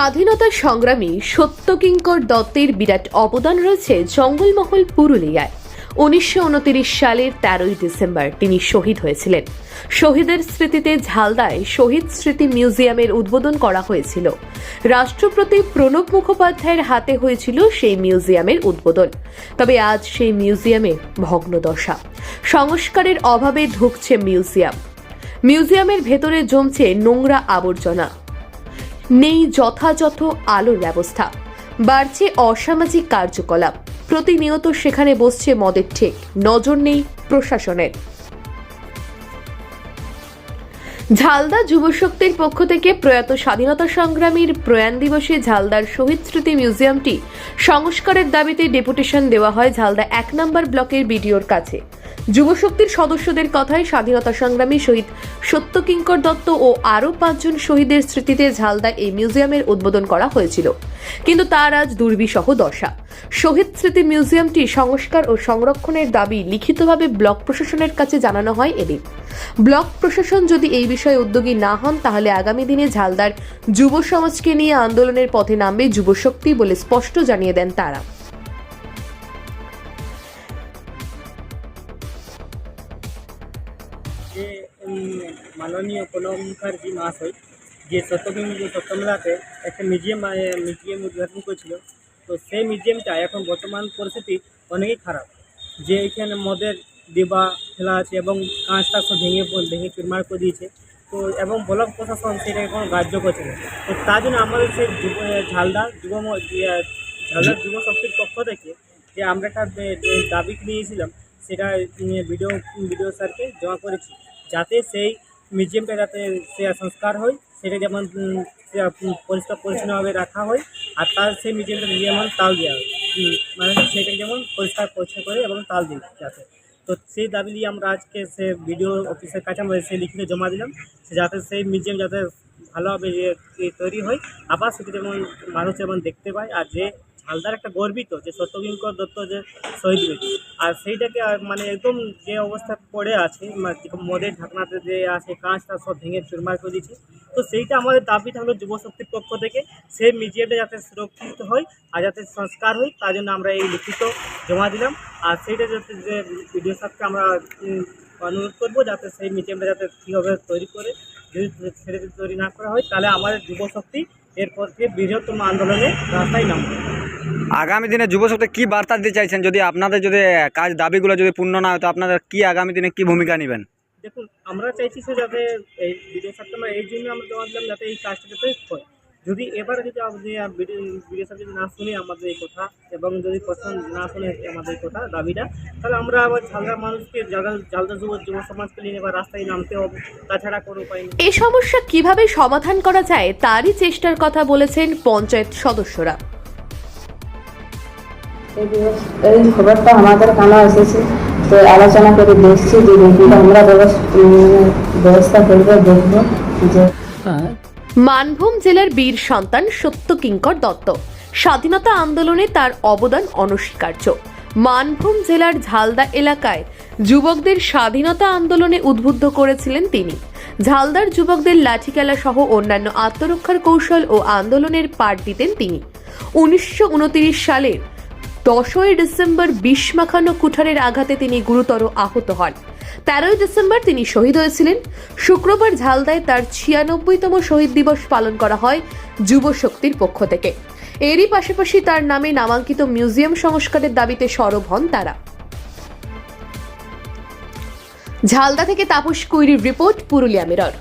স্বাধীনতা সংগ্রামী সত্যকিঙ্কর দত্তের বিরাট অবদান রয়েছে জঙ্গলমহল পুরুলিয়ায়। উনিশশো সালের তেরোই ডিসেম্বর তিনি শহীদ হয়েছিলেন। শহীদের স্মৃতিতে ঝালদায় শহীদ স্মৃতি মিউজিয়ামের উদ্বোধন করা হয়েছিল। রাষ্ট্রপতি প্রণব মুখোপাধ্যায়ের হাতে হয়েছিল সেই মিউজিয়ামের উদ্বোধন। তবে আজ সেই মিউজিয়ামে ভগ্নদশা সংস্কারের অভাবে ঢুকছে মিউজিয়াম। মিউজিয়ামের ভেতরে জমছে নোংরা আবর্জনা। নেই যথাযথ আলোর ব্যবস্থা। বাড়ছে অসামাজিক কার্যকলাপ। প্রতিনিয়ত সেখানে বসছে মদের ঠেক। নজর নেই প্রশাসনের। ঝালদা যুবশক্তির পক্ষ থেকে প্রয়াত স্বাধীনতা সংগ্রামীর প্রয়াণ দিবসে ঝালদার শহীদ স্মৃতি মিউজিয়ামটি সংস্কারের দাবিতে ডেপুটেশন দেওয়া হয় ঝালদা এক নম্বর ব্লকের বিডিওর কাছে। যুবশক্তির সদস্যদের কথায় স্বাধীনতা সংগ্রামী শহীদ সত্যকিঙ্কর দত্ত ও আরও পাঁচজন শহীদের স্মৃতিতে ঝালদা এই মিউজিয়ামের উদ্বোধন করা হয়েছিল। কিন্তু তার আজ দুর্বিষহ দশা। শহীদ স্মৃতি মিউজিয়ামটি সংস্কার ও সংরক্ষণের দাবি লিখিতভাবে ব্লক প্রশাসনের কাছে জানানো হয় এদিন। ব্লক প্রশাসন যদি এই বিষয়ে উদ্যোগী না হন, তাহলে আগামী দিনে ঝালদার যুব সমাজকে নিয়ে আন্দোলনের পথে নামবে যুবশক্তি বলে স্পষ্ট জানিয়ে দেন তারা। যে মাননীয় প্রণব মুখার্জি মহাশয় যে সত্যবিন্দু সত্যমেলাতে একটা মিউজিয়াম মিউজিয়াম উদ্ঘাটন করেছিল, তো সেই মিউজিয়ামটা এখন বর্তমান পরিস্থিতি অনেকই খারাপ। যে এখানে মদের ডিবা ফেলা আছে এবং কাঁচটা সব ভেঙে ভেঙে চুরমার করে দিয়েছে, তো এবং ব্লক প্রশাসন সেটাকে কোনো গ্রাহ্য করছে না। তো তার জন্য আমাদের সেই ঝালদা যুব ঝালদার যুব শক্তির পক্ষ থেকে যে আমরা একটা দাবি নিয়েছিলাম সেটা নিয়ে ভিডিও ভিডিও স্যারকে জমা করেছি। যাতে সেই মিউজিয়ামটা যাতে সে সংস্কার হয়, সেটা যেমন পরিষ্কার পরিচ্ছন্নভাবে রাখা হয়, আর তার সেই মিউজিয়ামটা যেমন তাল দেওয়া হয় মানে সেটাকে যেমন পরিষ্কার পরিচ্ছন্ন করে এবং তাল দিই যাতে। তো সেই দাবি নিয়ে আমরা আজকে সে ভিডিও অফিসের কাছে আমরা সেই লিখিত জমা দিলাম যাতে সেই মিউজিয়াম যাতে ভালোভাবে তৈরি হয়। আবার সেটা যেমন মানুষ যেমন দেখতে পায়, আর যে ঝালদার একটা গর্বিত যে সত্যকিঙ্কর দত্ত যে শহীদ হয়েছে। আর সেইটাকে মানে একদম যে অবস্থা পড়ে আছে মদের ঢাকনাতে যে আছে, কাঁচটা সব ভেঙে চুরমার করে দিয়েছে। তো সেইটা আমাদের দাবি থাকল যুবশক্তির পক্ষ থেকে সেই মিউজিয়ামটা যাতে সুরক্ষিত হয় আর যাতে সংস্কার হয়, তার জন্য আমরা এই লিখিত জমা দিলাম। আর সেইটা যাতে যে ভিডিও সাহেবকে আমরা অনুরোধ করব যাতে সেই মিউজিয়ামটা যাতে কীভাবে তৈরি করে, যদি সেটা যদি তৈরি না করা হয়, তাহলে আমাদের যুবশক্তি এরপর থেকে বৃহত্তম আন্দোলনে রাস্তায় নামবে। আগামী দিনে যুবশক্তি কি বার্তা দিতে চাইছেন? যদি আপনাদের যদি কাজ দাবিগুলো যদি পূর্ণ না হয় তো আপনাদের কি আগামী দিনে কি ভূমিকা নেবেন? দেখুন আমরা চাইছি সে যাতে এই ভিডিও সাহেবকে আমরা এই জন্য আমরা জমা দিলাম যাতে এই কাজটা যাতে হয়। যদি এবারে যদি ভিডিও ভিডিও সাহেব যদি না শুনে আমাদের এই কথা এবং যদি পছন্দ না শুনে আমাদের এই কথা দাবিটা তাহলে আমরা আবার ঝালদার মানুষকে ঝালদা যুব যুব সমাজকে নিয়ে এবার রাস্তায় নামতে হবে। তাছাড়া কোনো উপায় নেই। এই সমস্যা কীভাবে সমাধান করা যায় তারই চেষ্টার কথা বলেছেন পঞ্চায়েত সদস্যরা। এই খবরটা আমাদের কানে এসেছে। তো আলোচনা করে দেখছি যে আমরা ব্যবস্থা করব, দেখব যে মানভূম জেলার বীর সন্তান সত্যকিঙ্কর দত্ত। স্বাধীনতা আন্দোলনে তার অবদান অনস্বীকার্য। মানভূম জেলার ঝালদা এলাকায় যুবকদের স্বাধীনতা আন্দোলনে উদ্বুদ্ধ করেছিলেন তিনি। ঝালদার যুবকদের লাঠিখেলা সহ অন্যান্য আত্মরক্ষার কৌশল ও আন্দোলনের পাঠ দিতেন তিনি। উনিশশো সালের দশই ডিসেম্বর বিষ মাখানো কুঠারের আঘাতে তিনি গুরুতর আহত হন। তেরোই ডিসেম্বর তিনি শহীদ হয়েছিলেন। শুক্রবার ঝালদায় তার ছিয়ানব্বইতম শহীদ দিবস পালন করা হয় যুব শক্তির পক্ষ থেকে। এরই পাশাপাশি তার নামে নামাঙ্কিত মিউজিয়াম সংস্কারের দাবিতে সরব হন তারা। ঝালদা থেকে তাপস কুইরির রিপোর্ট, পুরুলিয়া মিরর।